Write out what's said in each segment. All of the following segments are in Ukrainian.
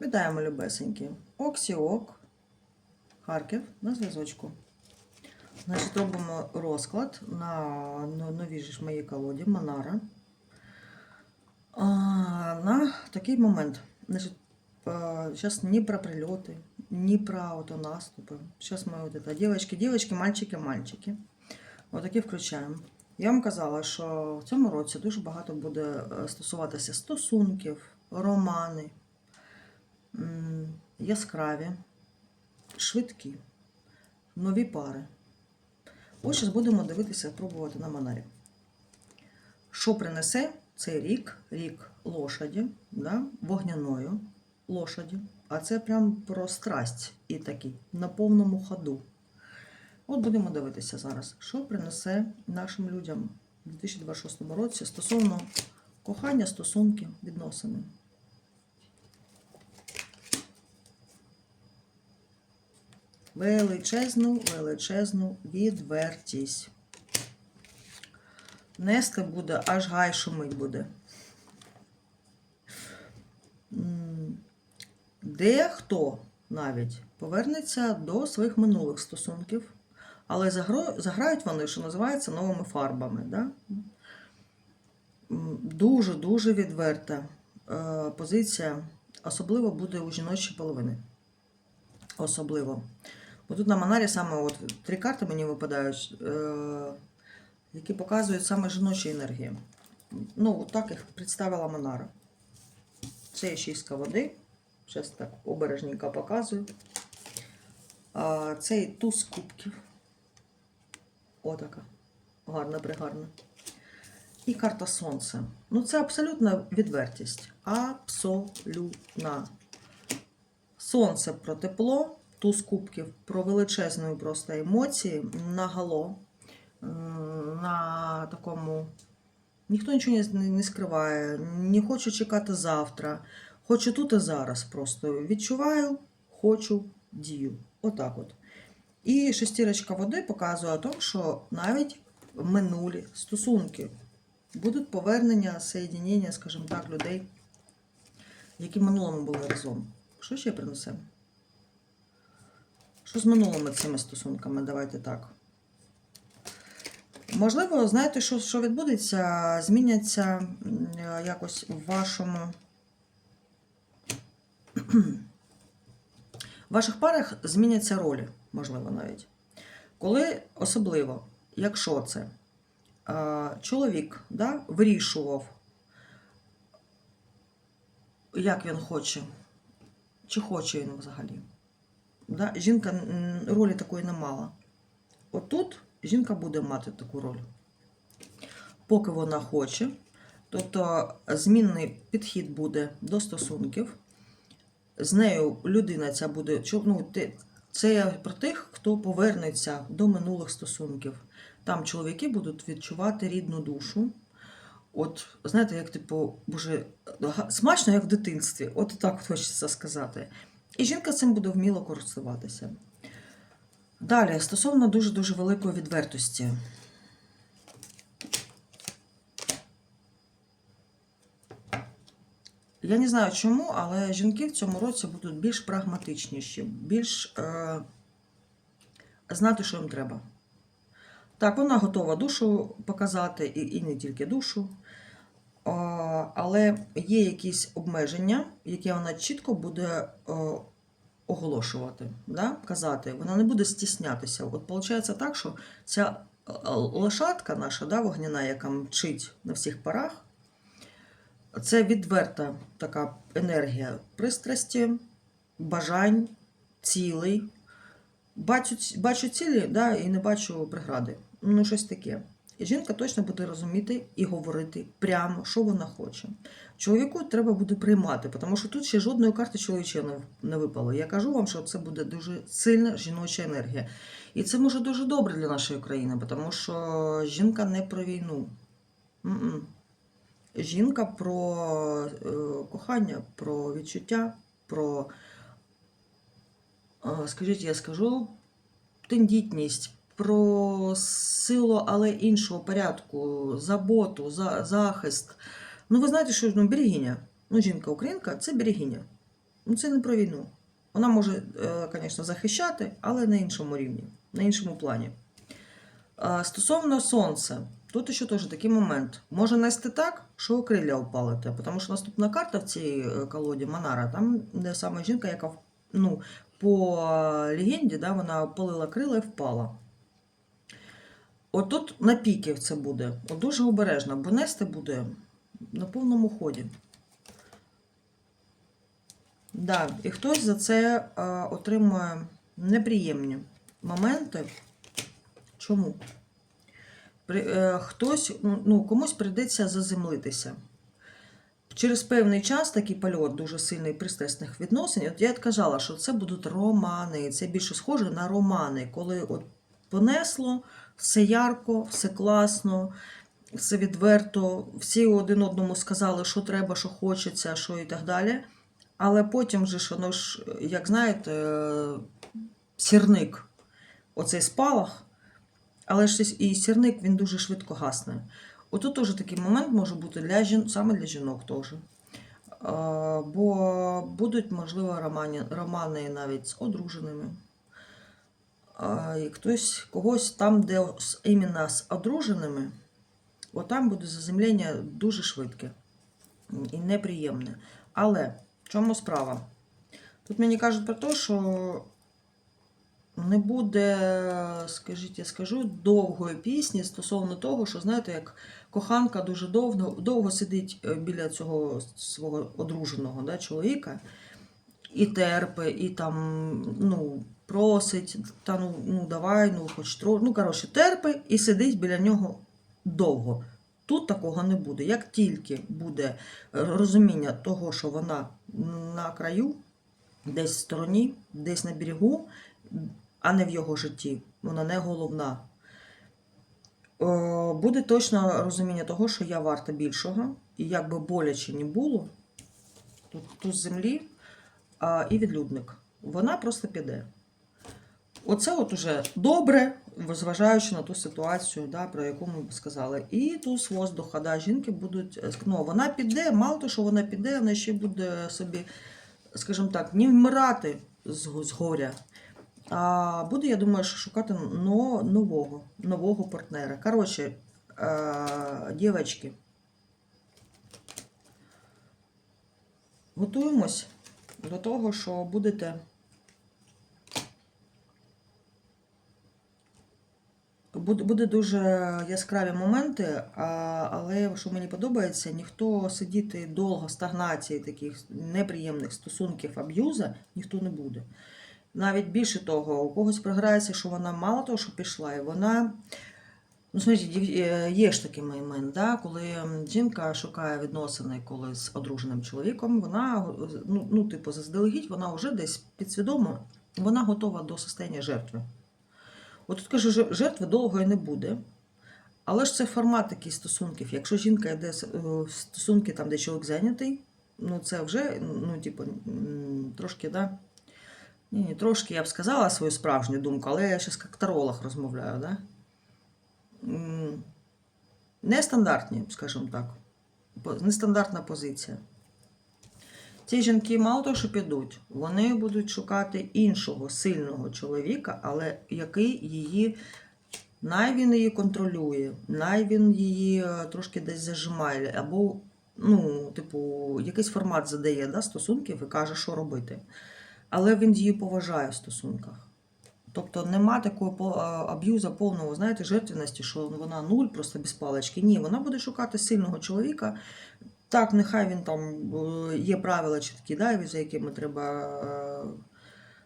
Вітаємо, любесенькі. Оксіок, Харків на зв'язочку. Значить, робимо розклад на но- новій ж моїй колоді Монара. На такий момент. Значить, зараз ні про прильоти, ні про автонаступи. Зараз ми от это, дівчатки, дівчатки, мальчики, мальчики. Отакі включаємо. Я вам казала, що в цьому році дуже багато буде е, стосуватися стосунків, романи, яскраві, швидкі, нові пари. Ось зараз будемо дивитися, пробувати на Монарі. Що принесе цей рік, рік лошаді, да, вогняної лошаді. А це прям про страсть і такі на повному ходу. От будемо дивитися зараз, що принесе нашим людям у 2026 році стосовно кохання, стосунків, відносини. Величезну, величезну відвертість. Нести буде, аж гай шумить буде. Дехто навіть повернеться до своїх минулих стосунків, але заграють вони, що називається, новими фарбами. Да? Дуже-дуже відверта е, позиція, особливо буде у жіночій половини. Особливо. Бо тут на Монарі саме от три карти мені випадають, е, які показують саме жіночі енергії. Ну, от так їх представила Монара. Це шістка води. Зараз так обережненько показую. Цей туз кубків. Отака. Гарна, пригарна. І карта сонця. Ну, це абсолютна відвертість. Абсолютна. Сонце про тепло, туз кубків про величезну просто емоції наголо. М, На такому. Ніхто нічого не, скриває, не хочу чекати завтра. Хочу тут і зараз просто відчуваю, хочу, дію. Отак от. І шестірочка води показує тому, що навіть минулі стосунки будуть повернення, соєдінення, скажімо так, людей, які в минулому були разом. Що ще принесе? Що з минулими цими стосунками? Давайте так. Можливо, знаєте, що, що відбудеться, зміняться якось в вашому. В ваших парах зміняться ролі, можливо, навіть. Коли особливо, якщо це чоловік да, вирішував, як він хоче, чи хоче він взагалі. Да? Жінка ролі такої не мала. Отут жінка буде мати таку роль. Поки вона хоче, тобто змінний підхід буде до стосунків. З нею людина ця буде. Ну, це про тих, хто повернеться до минулих стосунків. Там чоловіки будуть відчувати рідну душу. От, знаєте, як типу, боже, смачно, як в дитинстві. От так хочеться сказати. І жінка цим буде вміло користуватися. Далі, стосовно дуже-дуже великої відвертості. Я не знаю чому, але жінки в цьому році будуть більш прагматичніші, більш е, знати, що їм треба. Так, вона готова душу показати, і, і не тільки душу. Але є якісь обмеження, які вона чітко буде е, оголошувати, да? казати. Вона не буде стіснятися. От виходить так, що ця е, лошадка наша, да, вогняна, яка мчить на всіх парах, це відверта така енергія пристрасті, бажань, цілей. Бачу, бачу цілі да, і не бачу прегради. Ну, щось таке. Жінка точно буде розуміти і говорити прямо, що вона хоче. Чоловіку треба буде приймати, тому що тут ще жодної карти чоловічої не, випало. Я кажу вам, що це буде дуже сильна жіноча енергія. І це може дуже добре для нашої країни, тому що жінка не про війну. М-м. Жінка про е, кохання, про відчуття, про, е, скажіть, я скажу, тендітність, про силу, але іншого порядку, заботу, за, захист. Ну, ви знаєте, що ну, берегиня. Ну, жінка українка це берегиня. Ну, це не про війну. Вона може, звісно, захищати, але на іншому рівні, на іншому плані. Е, Стосовно сонця, тут ще теж такий момент. Може нести так, що крилля впалите, тому що наступна карта в цій е, колоді Монара, там де саме жінка, яка ну, по е, легенді, да, вона опалила крила і впала. От тут на піки це буде. От дуже обережно, бо нести буде на повному ході. Да, і хтось за це отримує неприємні моменти. Чому? Е, хтось, ну, комусь прийдеться заземлитися. Через певний час такий польот дуже сильний пристрасних відносин. От я казала, що це будуть романи. Це більше схоже на романи, коли от понесло, все ярко, все класно, все відверто, всі один одному сказали, що треба, що хочеться, що і так далі. Але потім же ж воно ж, як знаєте, сірник, оцей спалах, але ж і сірник він дуже швидко гасне. Отут теж такий момент може бути для жін... саме для жінок теж. Е, Бо будуть, можливо, романи навіть з одруженими. І хтось когось там, де іменно з одруженими, от там буде заземлення дуже швидке і неприємне. Але в чому справа? Тут мені кажуть про те, що не буде, скажіть, я скажу, довгої пісні стосовно того, що знаєте, як коханка дуже довго, довго сидить е, біля цього свого одруженого да, чоловіка і терпе, і там ну, просить, та ну, ну давай, ну хоч тро. Ну, коротше, терпе і сидить біля нього довго. Тут такого не буде. Як тільки буде розуміння того, що вона на краю, десь в стороні, десь на берегу, а не в його житті, вона не головна. Е, Буде точно розуміння того, що я варта більшого, і як би боляче не було, тут туз землі і відлюдник. Вона просто піде. Оце от уже добре, зважаючи на ту ситуацію, да, про яку ми сказали. І туз воздуха, да, жінки будуть. е, Ну, вона піде, мало того, що вона піде, вона ще буде собі, скажімо так, не вмирати з, з горя. А буде, я думаю, шукати но, нового, нового партнера. Коротше, е, дівчатки, готуємось до того, що будете Буде, дуже яскраві моменти, але що мені подобається, ніхто сидіти довго в стагнації таких неприємних стосунків аб'юза ніхто не буде. Навіть більше того, у когось програється, що вона мало того, що пішла, і вона. Ну, смотрите, е, є ж такий момент, да, коли жінка шукає відносини коли з одруженим чоловіком, вона, ну, ну, типу, заздалегідь, вона вже десь підсвідомо, вона готова до состояння жертви. От тут кажу, жер- жертви довгої не буде. Але ж це формат таких стосунків. Якщо жінка йде е, в стосунки там, де чоловік зайнятий, ну це вже, ну, типу, трошки, да. Ні, трошки я б сказала свою справжню думку, але я зараз як таролог розмовляю, да? Нестандартні, скажімо так. Нестандартна позиція. Ці жінки мало того, що підуть, вони будуть шукати іншого сильного чоловіка, але який її, най він її контролює, най він її е, трошки десь зажимає, або, ну, типу, якийсь формат задає да, стосунків і каже, що робити. Але він її поважає в стосунках. Тобто нема такого аб'юза повного, знаєте, жертвеності, що вона нуль, просто без палички. Ні, вона буде шукати сильного чоловіка. Так, нехай він там е, є правила чіткі, да, за якими треба е,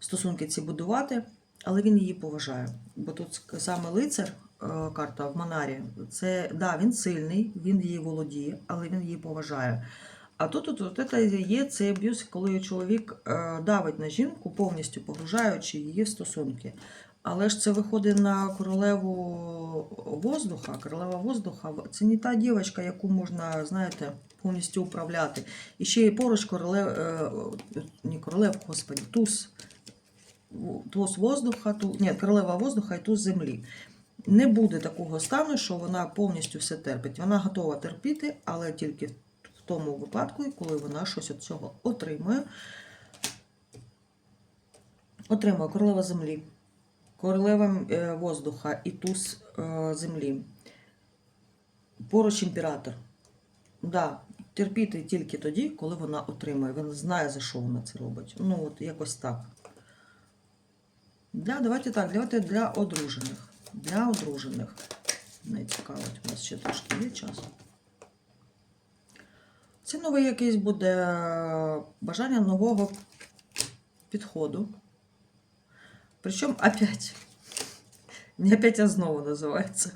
стосунки ці будувати, але він її поважає. Бо тут саме лицар, е, карта в Монарі, це да, він сильний, він її володіє, але він її поважає. А тут от, от це є цей аб'юз, коли чоловік е, давить на жінку, повністю погружаючи її в стосунки. Але ж це виходить на королеву воздуха. Королева воздуха це не та дівчинка, яку можна, знаєте, повністю управляти. І ще й поруч королев, е, не королев, господи, туз, туз воздуха, ту, ні, королева воздуха і туз землі. Не буде такого стану, що вона повністю все терпить. Вона готова терпіти, але тільки тому випадку, коли вона щось від цього отримує. Отримує королева землі, королева е, воздуха і туз е, землі. Поруч імператор. Да, терпіти тільки тоді, коли вона отримує. Вона знає, за що вона це робить. Ну, от якось так. Для, давайте так, давайте для одружених. Для одружених. Не у нас ще трошки є часу. Це новий якийсь буде бажання нового підходу. Причому опять, не опять, а знову називається.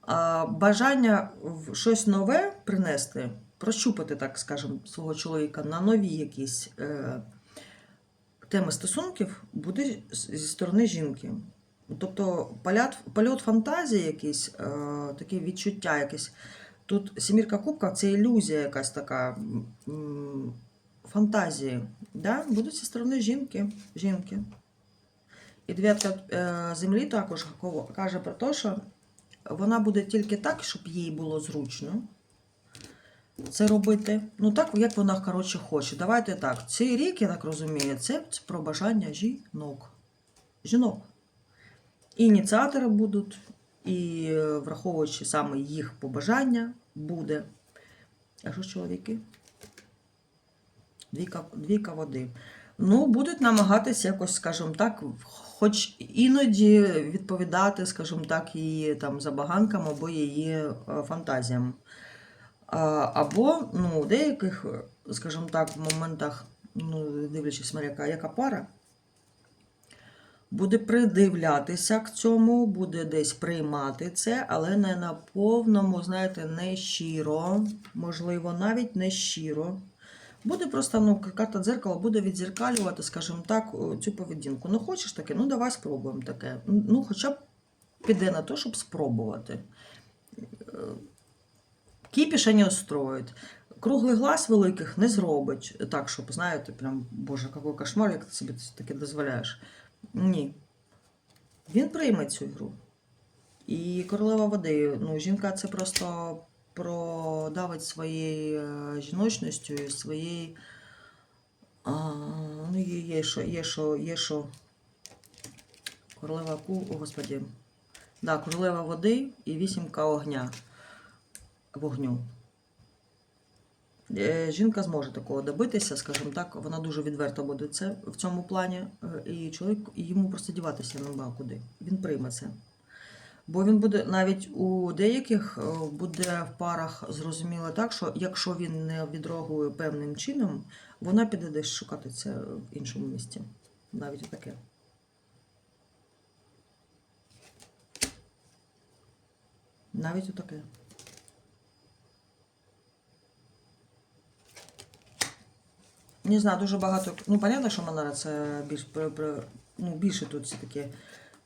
А, бажання щось нове принести, прощупати, так скажемо, свого чоловіка на нові якісь е, теми стосунків буде зі сторони жінки. Тобто польот фантазії якийсь, е, таке відчуття якесь. Тут сімірка кубка це ілюзія якась така фантазії. Да? Будуть зі сторони жінки. жінки. І дев'ятка е, землі також каже про те, що вона буде тільки так, щоб їй було зручно це робити. Ну так, як вона коротше хоче. Давайте так. Цей рік, я так розумію, це про бажання жінок. Жінок. І ініціатори будуть, і е, враховуючи саме їх побажання, буде. А що ж чоловіки? Двійка, двійка води. Ну, будуть намагатися якось, скажімо так, хоч іноді відповідати, скажімо так, її там забаганкам або її е, фантазіям. Або ну, у деяких, скажімо так, в моментах, ну, дивлячись, яка, яка пара, буде придивлятися к цьому, буде десь приймати це, але не на повному, знаєте, не щиро, можливо, навіть не щиро. Буде просто, ну, карта дзеркала буде відзеркалювати, скажімо так, цю поведінку. Ну, хочеш таке, ну давай спробуємо таке. Ну, хоча б піде на те, щоб спробувати. Е, Кіпіша не устроїть. Круглий глаз великих не зробить так, щоб, знаєте, прям, боже, який кошмар, як ти собі таке дозволяєш. Ні. Він прийме цю гру. І королева води, ну, жінка це просто продавить своєю е, жіночністю і своєю. Ну, є, є, що, є, що, є, що. Королева ку, о, господі. Да, королева води і вісімка огня. Вогню. Е, Жінка зможе такого добитися, скажімо так, вона дуже відверто буде це в цьому плані, е, і чоловік йому просто діватися нема куди. Він прийме це. Бо він буде навіть у деяких е, буде в парах зрозуміло так, що якщо він не відреагує певним чином, вона піде десь шукати це в іншому місці. Навіть таке. Навіть отаке. Не знаю, дуже багато. Ну, понятно, що Манара це більш ну, більше тут все-таки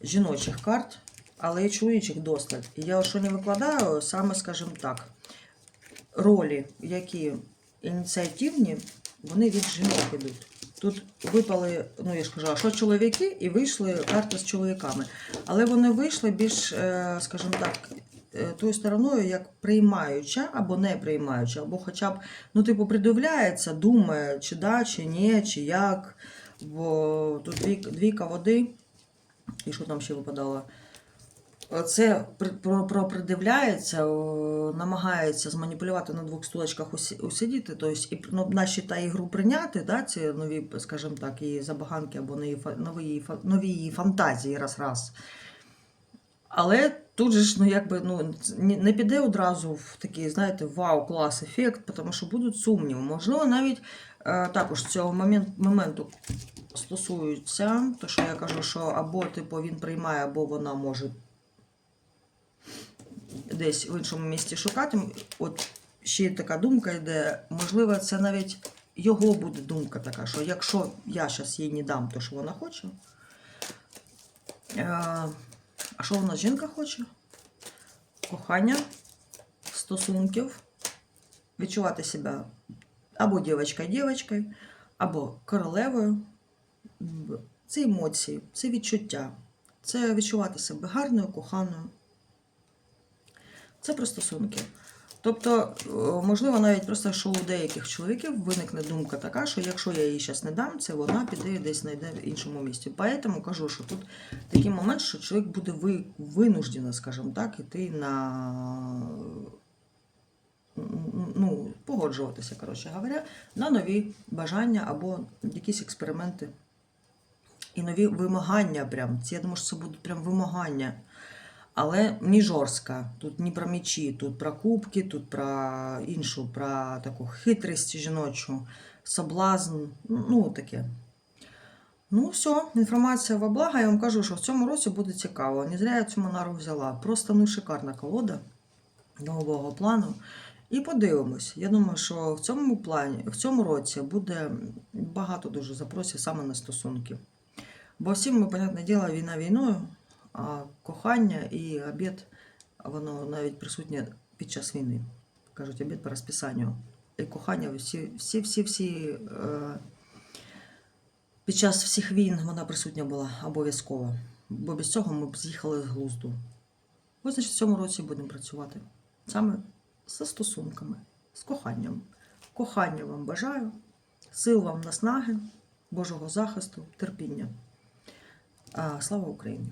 жіночих карт, але і чоловічих досталь. І я що не викладаю, саме, скажімо так, ролі, які ініціативні, вони від жінок ідуть. Тут випали, ну я ж кажу, що чоловіки, і вийшли карти з чоловіками. Але вони вийшли більш, е, скажімо так, тою стороною, як приймаюча або не приймаюча, або хоча б, ну, типу, придивляється, думає, чи да, чи ні, чи як. Бо тут двійка води. І що там ще випадало? Це про, про придивляється, намагається зманіпулювати на двох стулочках усі- усидіти, тобто ну, наші та ігру прийняти, да, ці нові, скажімо так, її забаганки або нові, її нові фантазії раз-раз. Але тут же ж, ну, якби, ну, не піде одразу в такий, знаєте, вау, клас ефект, тому що будуть сумніви. Можливо, навіть е, також цього момент, моменту стосуються, то що я кажу, що або типу, він приймає, або вона може десь в іншому місці шукати. От ще така думка йде, можливо, це навіть його буде думка така, що якщо я зараз їй не дам те, що вона хоче. Е, а що в нас жінка хоче? Кохання, стосунків, відчувати себе або дівчинкою-дівчинкою, або королевою. Це емоції, це відчуття, це відчувати себе гарною, коханою. Це про стосунки. Тобто, е, можливо, навіть просто, що у деяких чоловіків виникне думка така, що якщо я їй зараз не дам, це вона піде і десь знайде в іншому місці. Поэтому кажу, що тут такий момент, що чоловік буде ви, винуждено, скажімо так, іти на ну, погоджуватися, коротше говоря, на нові бажання або якісь експерименти. І нові вимагання прям. Я думаю, що це будуть прям вимагання. Але не жорстко. Тут не про мечі, тут про кубки, тут про іншу, про таку хитрість жіночу, соблазн, ну таке. Ну, все, інформація во благо. Я вам кажу, що в цьому році буде цікаво. Не зря я цю монару взяла. Просто ну шикарна колода нового плану. І подивимось. Я думаю, що в цьому плані, в цьому році буде багато дуже запросів саме на стосунки. Бо всім ми, понятне діло, війна війною, а кохання і обід, воно навіть присутнє під час війни. Кажуть, обід по розписанню. І кохання всі, всі, всі, всі е, під час всіх війн вона присутня була обов'язково. Бо без цього ми б з'їхали з глузду. Ось, значить, в цьому році будемо працювати саме зі стосунками, з коханням. Кохання вам бажаю, сил вам наснаги, Божого захисту, терпіння. А, Слава Україні!